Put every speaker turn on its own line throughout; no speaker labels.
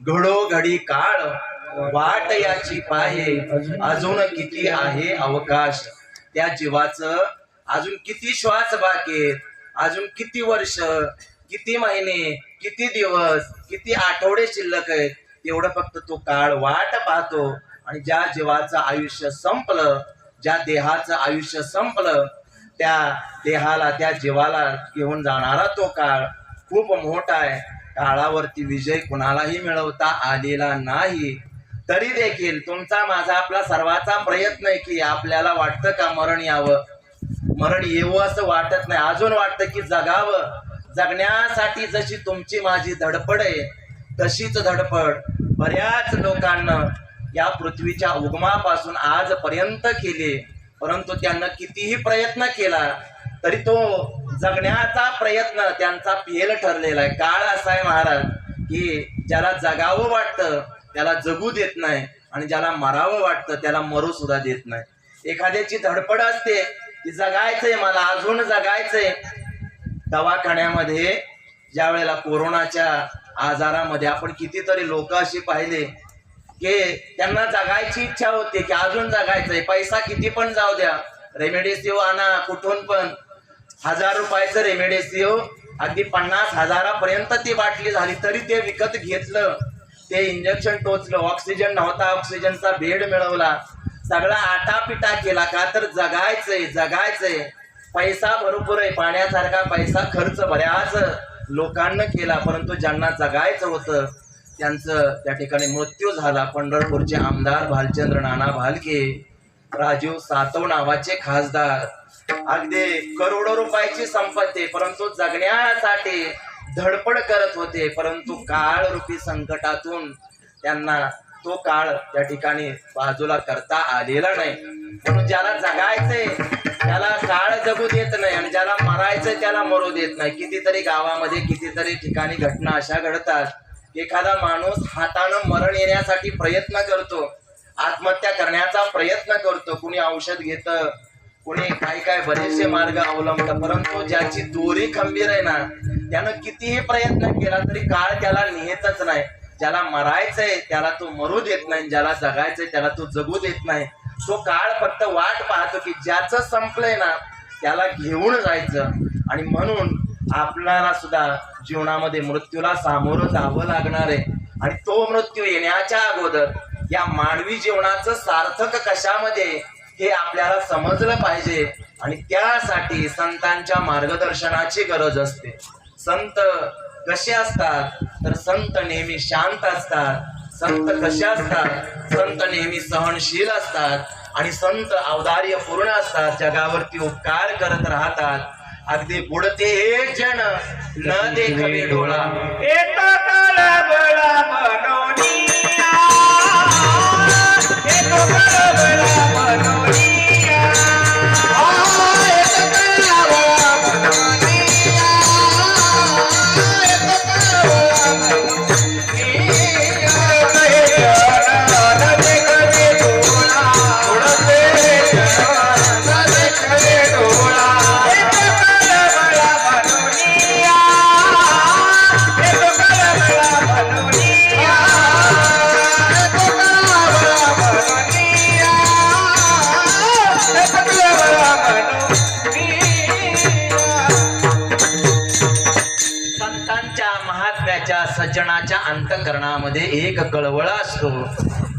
घडोघडी काळ वाट याची पाहे. अजून किती आहे अवकाश? त्या जीवाचं अजून किती श्वास बाकी अजून किती वर्ष किती महिने किती दिवस किती आठवडे शिल्लक आहेत? तेवढं फक्त तो काळ वाट पाहतो आणि ज्या जीवाचं आयुष्य संपलं ज्या देहाचं आयुष्य संपलं त्या देहाला त्या जीवाला घेऊन जाणारा तो काळ खूप मोठा आहे. काळावरती विजय कुणालाही मिळवता आलेला नाही तरी देखील तुमचा माझा आपला सर्वांचा प्रयत्न आहे की आपल्याला वाटतं का मरण यावं? मरण येवं असं वाटत नाही. अजून वाटतं की जगावं. जगण्यासाठी जशी तुमची माझी धडपड आहे तशीच धडपड बऱ्याच लोकांना या पृथ्वीच्या उगमापासून आजपर्यंत केले परंतु त्यांना कितीही प्रयत्न केला तरी तो जगण्याचा प्रयत्न त्यांचा पेल ठरलेला आहे. काळ असा आहे महाराज की ज्याला जगावं वाटतं त्याला जगू देत नाही आणि ज्याला मरावं वाटतं त्याला मरू सुद्धा देत नाही. एखाद्याची धडपड असते की जगायचंय मला अजून जगायचंय. दवाखान्यामध्ये ज्या वेळेला कोरोनाच्या आजारामध्ये आपण कितीतरी लोक अशी पाहिले की त्यांना जगायची इच्छा होते की अजून जगायचंय. पैसा किती पण जाऊ द्या रेमेडिसिओ आणा कुठून पण. हजार रुपयाचं रेमेडेसिओ अगदी पन्नास हजारापर्यंत ती बाटली झाली तरी ते विकत घेतलं. ते इंजेक्शन टोचलं ऑक्सिजन नव्हता ऑक्सिजनचा बेड मिळवला. सगळा आटापिटा केला का तर जगायचंय जगायचंय. पैसा भरपूर आहे पाण्यासारखा पैसा खर्च बऱ्याच लोकांना केला परंतु ज्यांना जगायचं होतं त्यांचं त्या ठिकाणी मृत्यू झाला. पंढरपूरचे आमदार भालचंद्र नाना भालके राजीव सातव नावाचे खासदार. अगदी करोडो रुपयाची संपत्ती परंतु जगण्यासाठी धडपड करत होते. परंतु काळ रूपी संकटातून त्यांना तो काळ त्या ठिकाणी बाजूला करता आलेला नाही. म्हणून ज्याला जगायचंय त्याला काळ जगू देत नाही आणि ज्याला मरायचंय त्याला मरू देत नाही. कितीतरी गावामध्ये कितीतरी ठिकाणी घटना अशा घडतात. एखादा माणूस हातानं मरण येण्यासाठी प्रयत्न करतो आत्महत्या करण्याचा प्रयत्न करतो कुणी औषध घेतं कुणी काय काय बरेचसे मार्ग अवलंबतात परंतु ज्याची दोरी खंबीर आहे ना त्यानं कितीही प्रयत्न केला तरी काळ त्याला नेहतच नाही. ज्याला मरायचंय त्याला तो मरू देत नाही. ज्याला जगायचंय त्याला तो जगू देत नाही. तो काळ फक्त वाट पाहतो की ज्याचं संपलंय ना त्याला घेऊन जायचं. आणि म्हणून आपल्याला सुद्धा जीवनामध्ये मृत्यूला सामोरं जावं लागणार आहे. आणि तो मृत्यू येण्याच्या अगोदर या मानवी जीवनाचं सार्थक कशामध्ये हे आपल्याला समजलं पाहिजे आणि त्यासाठी संतांच्या मार्गदर्शनाची गरज असते. संत कसे असतात? तर संत नेहमी शांत असतात. संत कसे असतात? संत नेहमी सहनशील असतात आणि संत अवदार्य पूर्ण असतात जगावरती उपकार करत राहतात. अगदी बुडते हे जण न देखवे डोळा.
येतो कळबळा
अंतकरणामध्ये एक कळवळ असतो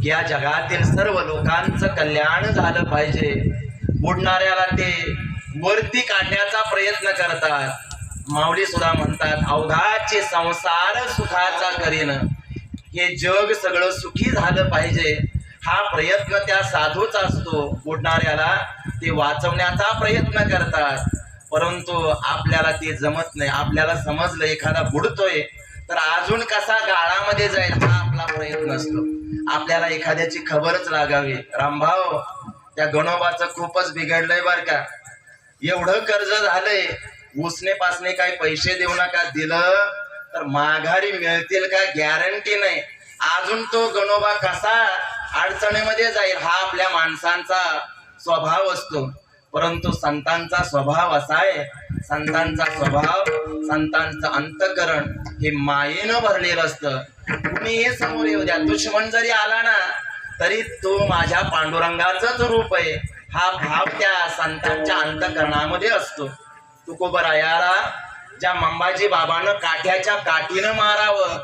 की या जगातील सर्व लोकांचं कल्याण झालं पाहिजे. बुडणाऱ्याला ते वरती काढण्याचा प्रयत्न करतात. माऊली सुद्धा म्हणतात अवघाचे संसार सुखाचा करीन. हे जग सगळं सुखी झालं पाहिजे. हा प्रयत्न त्या साधूचा असतो. बुडणाऱ्याला ते वाचवण्याचा प्रयत्न करतात. परंतु आपल्याला ते जमत नाही. आपल्याला समजलं एखादा बुडतोय तर अजून कसा गाळामध्ये जाईल हा आपला प्रयत्न असतो. आपल्याला एखाद्याची खबरच लागावी. रामभाव त्या गणोबाचं खूपच बिघडलंय बर का. एवढं कर्ज झालंय उसने पासने काही पैसे देऊ नका दिलं तर माघारी मिळतील का गॅरंटी नाही. अजून तो गणोबा कसा अडचणीमध्ये जाईल हा आपल्या माणसांचा स्वभाव असतो. परंतु संतांचा स्वभाव असा आहे संतांचा स्वभाव संतांचं अंतकरण हे मायेनं भरलेलं असतं. हे समोर येऊ द्या. दुश्मन जरी आला ना तरी तो माझ्या पांडुरंगाच रूप आहे. हा भाव त्या संतांच्या अंतकरणामध्ये असतो. तुकोबरायाला ज्या मंबाजी बाबानं काठ्याच्या काठीनं मारावं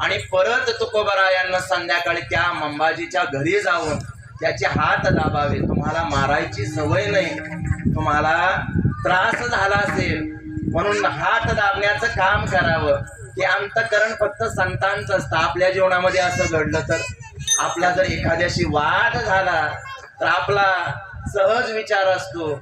आणि परत तुकोबरायांना संध्याकाळी त्या मंबाजीच्या घरी जाऊन त्याचे हात दाबावे. तुम्हाला मारायची सवय नाही. तुम्हाला त्रास झाला असेल म्हणून हात दाबण्याचं काम करावं. हे अंतकरण फक्त संतांचं असतं. आपल्या जीवनामध्ये असं घडलं तर आपला जर एखाद्याशी वाद झाला तर आपला सहज विचार असतो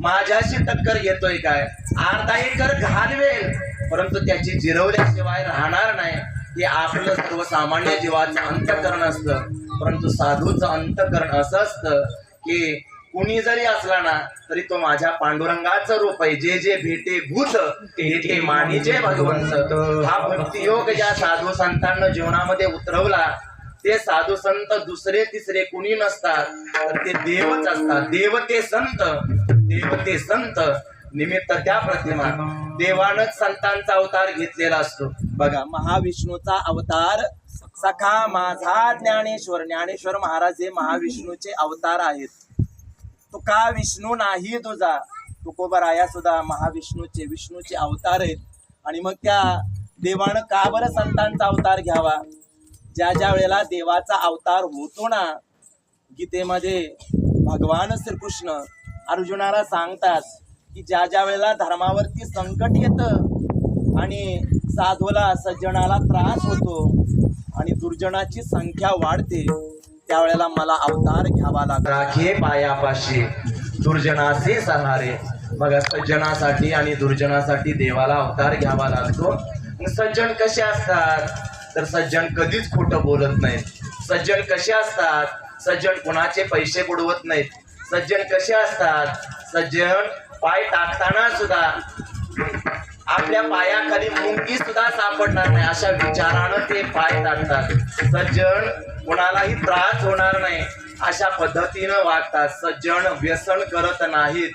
माझ्याशी टक्कर घेतोय काय? अर्धा एकर घालवेल परंतु त्याची जिरवल्याशिवाय राहणार नाही. हे आपलं सर्वसामान्य जीवाचं अंतकरण असतं. परंतु साधूचं अंतकरण असं असतं की कुणी जरी असला ना तरी तो माझ्या पांडुरंगाचं रूप आहे. जे जे भेटे भूत ते ते मानिजे भगवंत. हा भक्तियोग ज्या साधू संतांना जीवनामध्ये उतरवला ते साधू संत दुसरे तिसरे कुणी नसतात. तर ते देवच असतात. देव ते संत देव ते संत. निमित्त त्या प्रतिमा. देवानच संतांचा अवतार घेतलेला असतो. बघा महाविष्णूचा अवतार सखा माझा ज्ञानेश्वर. ज्ञानेश्वर महाराज हे महाविष्णूचे अवतार आहेत. तो का विष्णू नाही तुझा? तुकोबराया सुद्धा महाविष्णूचे विष्णूचे अवतार आहेत. आणि मग त्या देवानं का बरं संतांचा अवतार घ्यावा? ज्या ज्या वेळेला देवाचा अवतार होतो ना गीतेमध्ये भगवान श्रीकृष्ण अर्जुनाला सांगतात की ज्या ज्या वेळेला धर्मावरती संकट येतं आणि साधूला सज्जनाला त्रास होतो आणि दुर्जनाची संख्या वाढते त्यावेळेला मला अवतार घ्यावा लागला. राखे पायापाशी दुर्जनाचे सहारे बघा सज्जनासाठी आणि दुर्जनासाठी देवाला अवतार घ्यावा लागतो. सज्जन कसे असतात? तर सज्जन कधीच खोटं बोलत नाहीत. सज्जन कसे असतात? सज्जन कुणाचे पैसे बुडवत नाहीत. सज्जन कसे असतात? सज्जन पाय टाकताना सुद्धा आपल्या पायाखाली मुंगी सुद्धा सापडणार नाही. अशा विचारानं ते पाय टाकतात. सज्जन कोणालाही त्रास होणार नाही. अशा पद्धतीनं वागतात. सज्जन व्यसन करत नाहीत.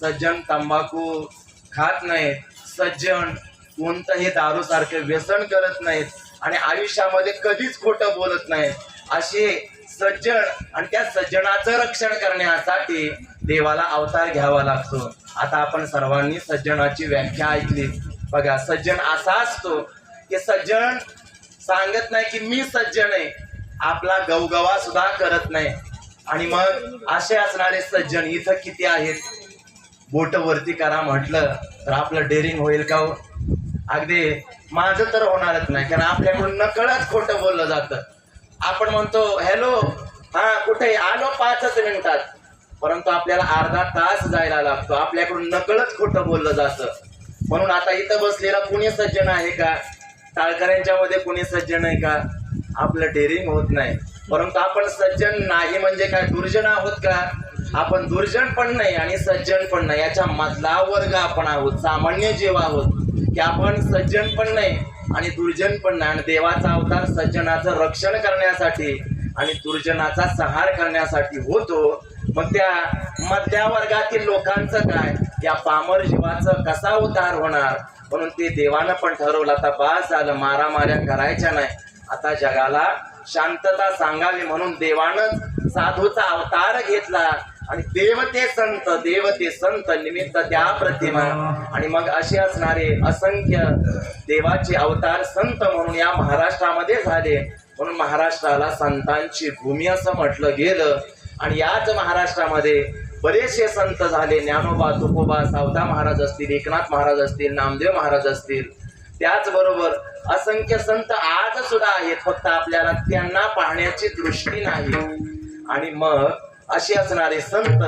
सज्जन तंबाखू खात नाहीत. सज्जन कोणतंही दारू सारखे व्यसन करत नाहीत आणि आयुष्यामध्ये कधीच खोटं बोलत नाहीत. असे सज्जन आणि त्या सज्जनाचं रक्षण करण्यासाठी देवाला अवतार घ्यावा लागतो. आता आपण सर्वांनी सज्जनाची व्याख्या ऐकली. बघा सज्जन असा असतो की सज्जन सांगत नाही की मी सज्जन आहे. आपला गवगवा सुद्धा करत नाही. आणि मग असे असणारे सज्जन इथं किती आहेत? बोट वरती करा म्हटलं तर आपलं डेअरिंग होईल का हो? अगदी माझं तर होणारच नाही कारण आपल्याकडून नकळत खोटं बोललं जातं. आपण म्हणतो हॅलो हा कुठे आलो पाचच मिनिटात. परंतु आपल्याला अर्धा तास जायला लागतो आपल्याकडून नकळत खोटं बोललं जातं. म्हणून आता इथं बसलेला कुणी सज्जन आहे का? टाळकऱ्यांच्या मध्ये कुणी सज्जन आहे का? आपलं डेअरिंग होत नाही. परंतु आपण सज्जन नाही म्हणजे काय? दुर्जन आहोत का? आपण दुर्जन पण नाही आणि सज्जन पण नाही. याच्या मधला वर्ग आपण आहोत. सामान्य जीव आहोत. की आपण सज्जन पण नाही आणि दुर्जन पण नाही. आणि देवाचा अवतार सज्जनाचं रक्षण करण्यासाठी आणि दुर्जनाचा संहार करण्यासाठी होतो. मग त्या मधल्या वर्गातील लोकांचं काय? या पामर जीवाचं कसा उद्धार होणार? म्हणून ते देवानं पण ठरवलं. आता बास झालं. मारामाऱ्या करायच्या नाही. आता जगाला शांतता सांगावी म्हणून देवानं साधूचा अवतार घेतला. आणि देव ते संत देव ते संत निमित्त त्या प्रतिमा. आणि मग असे असणारे असंख्य देवाचे अवतार संत म्हणून या महाराष्ट्रामध्ये झाले. म्हणून महाराष्ट्राला संतांची भूमी असं म्हटलं गेलं. आणि याच महाराष्ट्रामध्ये बरेचसे संत झाले. ज्ञानोबा तुकोबा सावता महाराज असतील एकनाथ महाराज असतील नामदेव महाराज असतील. त्याचबरोबर असंख्य संत आज सुद्धा आहेत फक्त आपल्याला त्यांना पाहण्याची दृष्टी नाही. आणि मग असे असणारे संत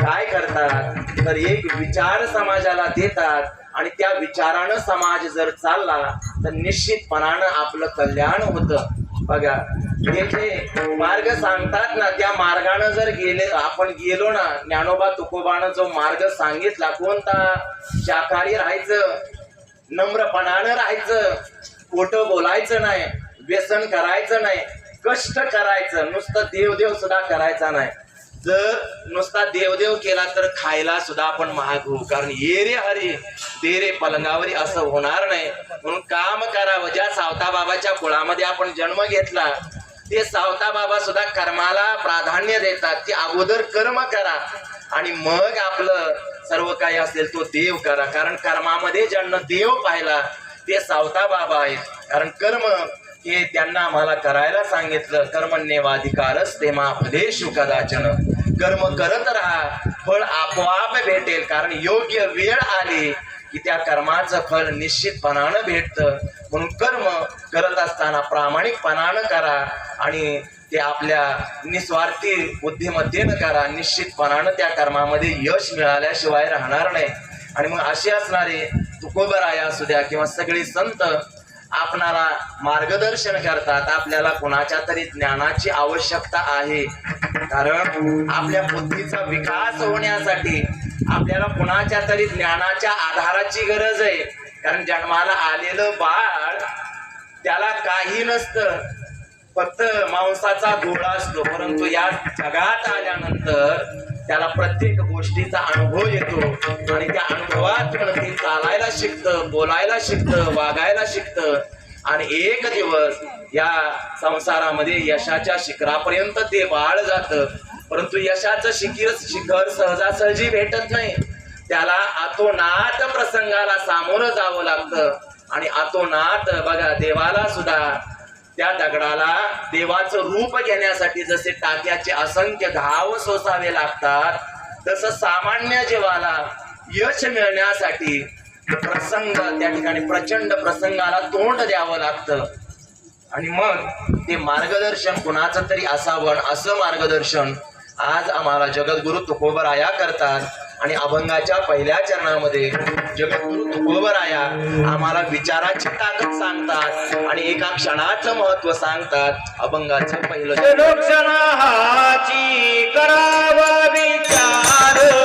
काय करतात? तर एक विचार समाजाला देतात आणि त्या विचारानं समाज जर चालला तर निश्चितपणानं आपलं कल्याण होतं. बघा हे जे मार्ग सांगतात ना त्या मार्गानं जर गेले आपण गेलो ना ज्ञानोबा तुकोबानं जो मार्ग सांगितला कोणता? शाकाहारी राहायचं. नम्रपणानं राहायचं. खोटं बोलायचं नाही. व्यसन करायचं नाही. कष्ट करायचं. नुसतं देवदेव सुद्धा करायचा नाही. जर नुसता देवदेव केला तर खायला सुद्धा आपण महाग. होऊ कारण ये रे हरी दे रे पलंगावरी असं होणार नाही. म्हणून काम करावं. ज्या सावता बाबाच्या कुळामध्ये आपण जन्म घेतला ते सावता बाबा सुद्धा कर्माला प्राधान्य देतात. की अगोदर कर्म करा. आणि मग आपलं सर्व काही असेल तो देव करा. कारण कर्मामध्ये ज्यांना देव पाहिला ते सावता बाबा आहेत. कारण कर्म हे त्यांना आम्हाला करायला सांगितलं. कर्मण्यवाधिकारच ते फलेशु कदाचन. कर्म करत राहा फळ आपोआप भेटेल. कारण योग्य वेळ आली की त्या कर्माचं फळ निश्चितपणानं भेटतं. म्हणून कर्म करत असताना प्रामाणिकपणानं करा आणि ते आपल्या निस्वार्थी बुद्धीमध्येनं करा. निश्चितपणानं त्या कर्मामध्ये यश मिळाल्याशिवाय राहणार नाही. आणि मग असे असणारे तुकोबराया असू द्या किंवा सगळे संत आपणाला मार्गदर्शन करतात. आपल्याला कोणाच्या तरी ज्ञानाची आवश्यकता आहे. कारण आपल्या बुद्धीचा विकास होण्यासाठी आपल्याला कुणाच्या तरी ज्ञानाच्या आधाराची गरज आहे. कारण जन्माला आलेलं बाळ त्याला काही नसतं. फक्त मांसाचा गोळा असतो. परंतु या जगात आल्यानंतर त्याला प्रत्येक गोष्टीचा अनुभव येतो. आणि त्या अनुभवातून ते चालायला शिकतं बोलायला शिकतं वागायला शिकतं. आणि एक दिवस या संसारामध्ये यशाच्या शिखरापर्यंत ते बाळ जातं. परंतु यशाचं शिखीर शिखर सहजासहजी भेटत नाही. त्याला आतोनात प्रसंगाला सामोरं जावं लागतं. आणि आतोनात बघा देवाला सुद्धा त्या दगडाला देवाचं रूप घेण्यासाठी जसे टाक्याचे असंख्य घाव सोसावे लागतात तसं सामान्य जीवाला यश मिळण्यासाठी प्रसंग त्या ठिकाणी प्रचंड प्रसंगाला तोंड द्यावं लागतं. आणि मग ते मार्गदर्शन कुणाचं तरी असावं असं मार्गदर्शन आज आम्हाला जगद्गुरु तुकोबराया करतात. आणि अभंगाच्या पहिल्या चरणामध्ये जगद्गुरु तुकोबराया आम्हाला विचाराची ताकद सांगतात आणि एका क्षणाचं महत्त्व सांगतात. अभंगाचं पहिलं
क्षणाची करावा विचार.